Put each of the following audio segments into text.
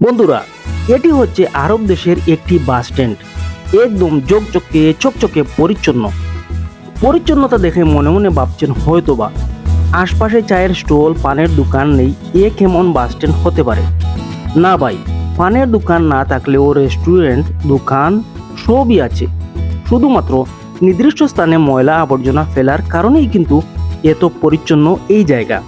বন্ধুরা, এটি হচ্ছে আরব দেশের একটি বাস স্ট্যান্ড একদম চকচকে চকচকে পরিচ্ছন্ন। পরিচ্ছন্নতা দেখে মনে মনে ভাবছেন হয়তো বা আশপাশে চায়ের স্টল, পানের দোকান নেই, এ কেমন বাস স্ট্যান্ড হতে পারে? না ভাই, পানের দোকান না থাকলেও রেস্টুরেন্ট দোকান সবই আছে। শুধুমাত্র নির্দিষ্ট স্থানে ময়লা আবর্জনা ফেলার কারণেই কিন্তু এত পরিচ্ছন্ন এই জায়গা।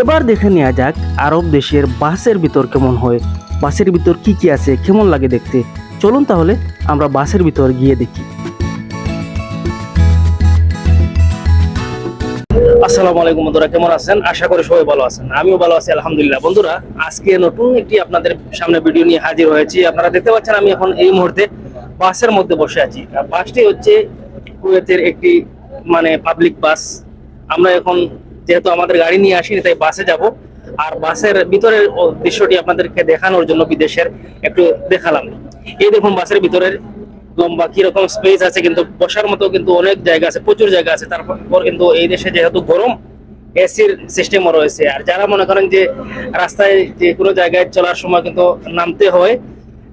এবার দেখে নেওয়া যাক আরব দেশের বাসের ভিতর কেমন হয়। বাসের ভিতর কি কি আছে, কেমন লাগে দেখতে? চলুন তাহলে আমরা বাসের ভিতর গিয়ে দেখি। আসসালামু আলাইকুম বন্ধুরা, কেমন আছেন? আশা করি সবাই ভালো আছেন। আমিও ভালো আছি, আলহামদুলিল্লাহ। বন্ধুরা, আজকে নতুন একটি আপনাদের সামনে ভিডিও নিয়ে হাজির হয়েছি। আপনারা দেখতে পাচ্ছেন আমি এখন এই মুহূর্তে বাসের মধ্যে বসে আছি। বাসটি হচ্ছে কুয়েতের একটি মানে পাবলিক বাস আমরা এখন যেহেতু আমাদের গাড়ি নিয়ে আসিনি, তাই বাসে যাব। আর বাসের ভিতরের দৃশ্যটি আপনাদেরকে দেখানোর জন্য বিদেশের একটু দেখালাম। এই দেখুন বাসের ভিতরের লম্বা কীরকম স্পেস আছে, কিন্তু বসার মতো কিন্তু অনেক জায়গা আছে, প্রচুর জায়গা আছে। তারপর কিন্তু এই দেশে যেহেতু গরম এসির সিস্টেমও রয়েছে। আর যারা মনে করেন যে রাস্তায় যে কোনো জায়গায় চলার সময় কিন্তু নামতে হয়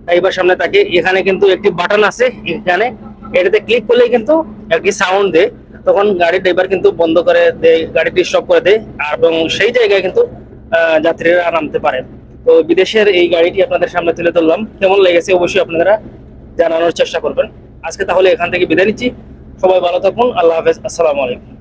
ড্রাইভার সামনে থাকে এখানে কিন্তু একটি বাটন আছে, এখানে। এটাতে ক্লিক করলেই কিন্তু একটি সাউন্ড দেয়। তখন গাড়ির ড্রাইভার কিন্তু বন্ধ করে দেয়, গাড়িটি স্টপ করে দেয়, এবং সেই জায়গায় কিন্তু যাত্রীরা নামতে পারে। তো বিদেশের এই গাড়িটি আপনাদের সামনে তুলে ধরলাম। কেমন লেগেছে অবশ্যই আপনারা জানানোর চেষ্টা করবেন। আজকে তাহলে এখান থেকে বিদায় নিচ্ছি। সবাই ভালো থাকুন। আল্লাহ হাফেজ। আসসালামু আলাইকুম।